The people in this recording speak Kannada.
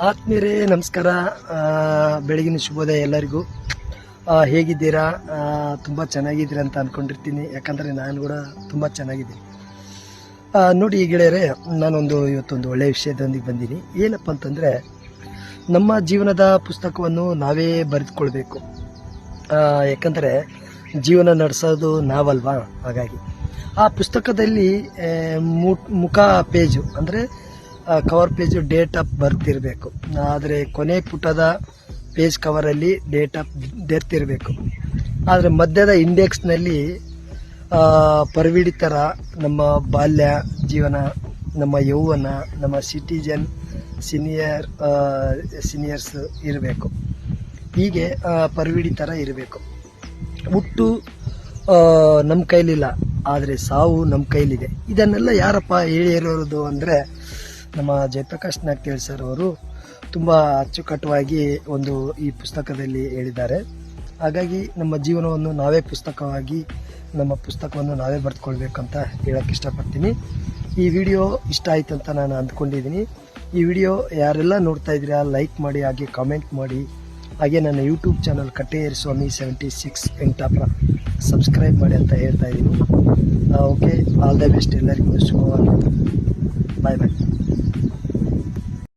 ಆತ್ಮೀಯರೇ, ನಮಸ್ಕಾರ. ಬೆಳಗಿನ ಶುಭೋದಯ ಎಲ್ಲರಿಗೂ. ಹೇಗಿದ್ದೀರಾ? ತುಂಬ ಚೆನ್ನಾಗಿದ್ದೀರಾ ಅಂತ ಅಂದ್ಕೊಂಡಿರ್ತೀನಿ ಯಾಕಂದರೆ ನಾನು ಕೂಡ ತುಂಬ ಚೆನ್ನಾಗಿದ್ದೀನಿ. ನೋಡಿ ಈ ಗೆಳೆಯರೆ, ನಾನೊಂದು ಇವತ್ತೊಂದು ಒಳ್ಳೆಯ ವಿಷಯದೊಂದಿಗೆ ಬಂದೀನಿ. ಏನಪ್ಪ ಅಂತಂದರೆ, ನಮ್ಮ ಜೀವನದ ಪುಸ್ತಕವನ್ನು ನಾವೇ ಬರೆದುಕೊಳ್ಬೇಕು. ಯಾಕಂದರೆ ಜೀವನ ನಡೆಸೋದು ನಾವಲ್ವಾ? ಹಾಗಾಗಿ. ಆ ಪುಸ್ತಕದಲ್ಲಿ ಮುಖ ಪೇಜು, ಅಂದರೆ cover page date of birth ಇರಬೇಕು. ಆದರೆ ಕೊನೆ ಪುಟದ ಪೇಜ್ ಕವರಲ್ಲಿ ಡೇಟ್ ಆಫ್ ಡೆತ್ ಇರಬೇಕು. ಆದರೆ ಮಧ್ಯದ ಇಂಡೆಕ್ಸ್ನಲ್ಲಿ ಪರ್ವಿಡಿತರ ನಮ್ಮ ಬಾಲ್ಯ, ಜೀವನ, ನಮ್ಮ ಯೌವನ, ನಮ್ಮ ಸಿಟಿಜನ್ ಸೀನಿಯರ್ ಸೀನಿಯರ್ಸ್ ಇರಬೇಕು. ಹೀಗೆ ಪರ್ವಿಡಿ ಥರ ಇರಬೇಕು. ಹುಟ್ಟು ನಮ್ಮ ಕೈಲಿಲ್ಲ, ಆದರೆ ಸಾವು ನಮ್ಮ ಕೈಲಿದೆ. ಇದನ್ನೆಲ್ಲ ಯಾರಪ್ಪ ಹೇಳಿರೋದು ಅಂದರೆ ನಮ್ಮ ಜಯಪ್ರಕಾಶ್ ನಾಗ್ತೇಳ್ ಸರ್ ಅವರು ತುಂಬ ಅಚ್ಚುಕಟ್ಟುವಾಗಿ ಒಂದು ಈ ಪುಸ್ತಕದಲ್ಲಿ ಹೇಳಿದ್ದಾರೆ. ಹಾಗಾಗಿ ನಮ್ಮ ಜೀವನವನ್ನು ನಾವೇ ಪುಸ್ತಕವಾಗಿ, ನಮ್ಮ ಪುಸ್ತಕವನ್ನು ನಾವೇ ಬರೆದುಕೊಳ್ಬೇಕಂತ ಹೇಳಕ್ಕೆ ಇಷ್ಟಪಡ್ತೀನಿ. ಈ ವಿಡಿಯೋ ಇಷ್ಟ ಆಯ್ತು ಅಂತ ನಾನು ಅಂದ್ಕೊಂಡಿದ್ದೀನಿ ಈ ವಿಡಿಯೋ ಯಾರೆಲ್ಲ ನೋಡ್ತಾ ಇದ್ದೀರಾ ಲೈಕ್ ಮಾಡಿ, ಹಾಗೆ ಕಾಮೆಂಟ್ ಮಾಡಿ. ಹಾಗೆ ನನ್ನ YouTube channel Katteri Swami seventy six ಎಂಟಾಪ್ರ subscribe ಮಾಡಿ ಅಂತ ಹೇಳ್ತಾ ಇದ್ದೀನಿ. ಓಕೆ ಆಲ್ ದ ಬೆಸ್ಟ್ ಎಲ್ಲರಿಗೂ ಶುಭವಾಗಿ ಬಾಯ್ ಬಾಯ್